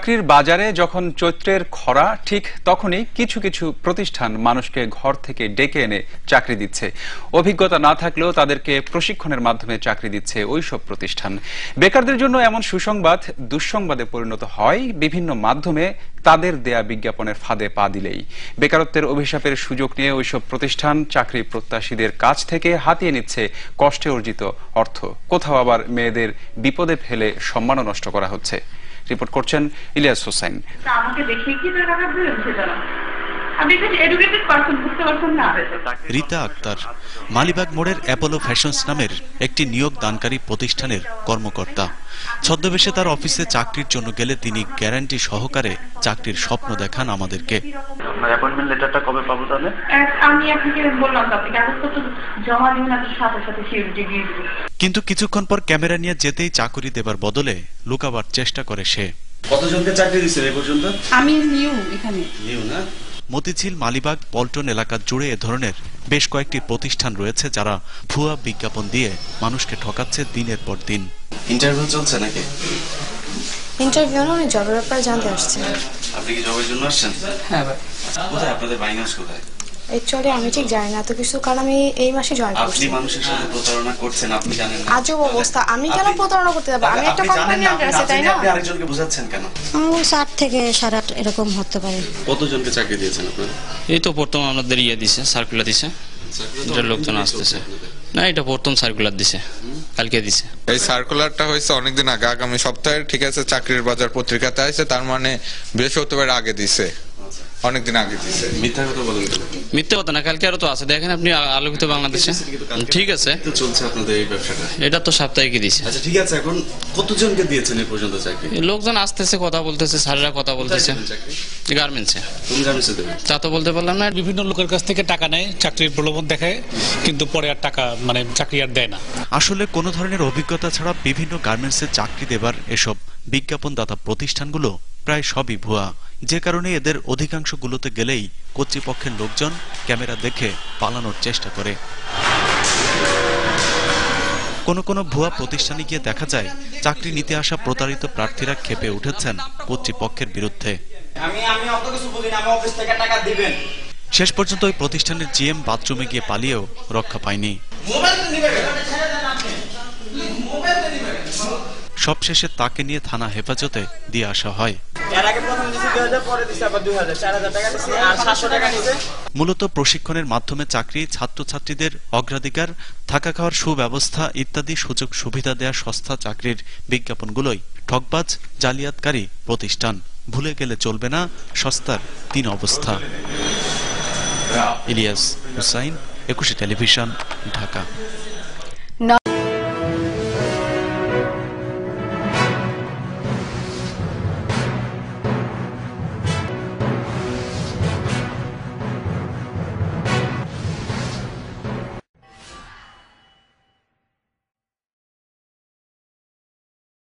চাকরির বাজারে যখন চৈত্রের খরা, ঠিক তখনই কিছু কিছু প্রতিষ্ঠান মানুষকে ঘর থেকে ডেকে এনে চাকরি দিচ্ছে। অভিজ্ঞতা না থাকলেও তাদেরকে প্রশিক্ষণের মাধ্যমে চাকরি দিচ্ছে ওইসব প্রতিষ্ঠান। বেকারদের জন্য এমন সুসংবাদ দুঃসংবাদে পরিণত হয়। বিভিন্ন মাধ্যমে তাদের দেয়া বিজ্ঞাপনের ফাঁদে পা দিলেই। বেকারত্বের অভিশাপের সুযোগ নিয়ে ওইসব প্রতিষ্ঠান চাকরি প্রত্যাশীদের কাছ থেকে হাতিয়ে নিচ্ছে কষ্টে অর্জিত অর্থ। কোথাও আবার মেয়েদের বিপদে ফেলে সম্মানও নষ্ট করা হচ্ছে। রিপোর্ট করছেন ইলিয়াস হোসেন। আমাকে দেখে কি তোর রীতা আক্তার মালিবাগ মোড়ের অ্যাপোলো ফ্যাশনস নামের একটি নিয়োগ দানকারী প্রতিষ্ঠানের কর্মকর্তা। ছদ্মবেশে তার অফিসে চাকরির জন্য গেলে তিনি গ্যারান্টি সহকারে চাকরির স্বপ্ন দেখান আমাদেরকে। আপনার অ্যাপয়েন্টমেন্ট লেটারটা কবে পাবো তাহলে? আমি আপনাকে বললাম আপনি কাগজপত্র জমা দিবেন আপনি সাথে সাথে সিউরিটি দিয়ে দিবেন কিন্তু কিছুক্ষণ পর ক্যামেরা নিয়ে যেতেই চাকরি দেবার বদলে লুকাবার চেষ্টা করে সে। কতজনকে চাকরি দিচ্ছেন এই পর্যন্ত? আমি নিউ এখানে। নিউ না? মতিঝিল মালিবাগ পল্টন এলাকা জুড়ে এ ধরনের বেশ কয়েকটি প্রতিষ্ঠান রয়েছে যারা ভুয়া বিজ্ঞাপন দিয়ে মানুষকে ঠকাচ্ছে দিনের পর দিন। ইন্টারভিউ চলছে নাকি? ইন্টারভিউ না উনি জবের ব্যাপারে জানতে আসছে। আপনি কি জবের জন্য আসছেন? হ্যাঁ ভাই। কোথায়? আপনাদের বাইনাস কোথায়? অ্যাকচুয়ালি আমি ঠিক জানি না তো কিছু কারণ আমি এই মাসে জয়েন আপনি করছি। মানুষের সাথে প্রতারণা করছেন আপনি জানেন না। আজব অবস্থা। আমি কেন প্রতারণা করতে যাব? আমি একটা কোম্পানি আছে তাই না? আপনি আরেকজনকে বোঝাচ্ছেন কেন? সাত থেকে সাড়ে আট এরকম হতে পারে। কতজনকে চাকরি দিয়েছেন আপনারা? এই তো প্রথম আমাদের ইয়ে দিছে সার্কুলার দিছে। এটা লোকজন আসতেছে। না এটা প্রথম সার্কুলার দিছে। কালকে দিছে। এই সার্কুলারটা হয়েছে অনেকদিন আগে। আগামী সপ্তাহে ঠিক আছে চাকরির বাজার পত্রিকাতে আছে তার মানে বৃহস্পতিবার আগে দিছে। অনেকদিন আগে দিছে মিথ্যা কথা বলেন? মিথ্যে কথা না কালকে আরও তো আছে। দেখেন আপনি আলোকিত বাংলাদেশে। ঠিক আছে। তো চলছে আপনাদের এই ব্যবসাটা। এটা তো সাপ্তাহিকই দিছে। আচ্ছা ঠিক আছে এখন কতজনকে দিয়েছেন এই পর্যন্ত চাকরি? লোকজন আসতেছে কথা বলতেছে স্যাররা কথা বলতেছে। গার্মেন্টসে কোন গার্মেন্টসে দেবেন? তা তো বলতে পারলাম না। বিভিন্ন লোকের কাছ থেকে টাকা নেয় চাকরির প্রলোভন দেখায় কিন্তু পরে আর টাকা মানে চাকরি আর দেয় না। আসলে কোনো ধরনের অভিজ্ঞতা ছাড়া বিভিন্ন গার্মেন্টসে চাকরি দেবার এসব বিজ্ঞাপনদাতা প্রতিষ্ঠানগুলো প্রায় সবই ভুয়া। যে কারণে এদের অধিকাংশগুলোতে গেলেই কর্তৃপক্ষের লোকজন ক্যামেরা দেখে পালানোর চেষ্টা করে। কোনো কোনো ভুয়া প্রতিষ্ঠানে গিয়ে দেখা যায় চাকরি নিতে আসা প্রতারিত প্রার্থীরা খেপে উঠেছেন কর্তৃপক্ষের বিরুদ্ধে। শেষ পর্যন্ত ওই প্রতিষ্ঠানের জিএম বাথরুমে গিয়ে পালিয়েও রক্ষা পায়নি। সবশেষে তাকে নিয়ে থানা হেফাজতে দিয়ে আসা হয়। মূলত প্রশিক্ষণের মাধ্যমে চাকরি, ছাত্রছাত্রীদের অগ্রাধিকার, থাকা খাওয়ার সুব্যবস্থা ইত্যাদি সুযোগ সুবিধা দেয়া সস্তা চাকরির বিজ্ঞাপনগুলোই ঠকবাজ, জালিয়াতকারী প্রতিষ্ঠান। ভুলে গেলে চলবে না, সস্তার তিন অবস্থা। ইলিয়াস হুসাইন, একুশে টেলিভিশন, ঢাকা।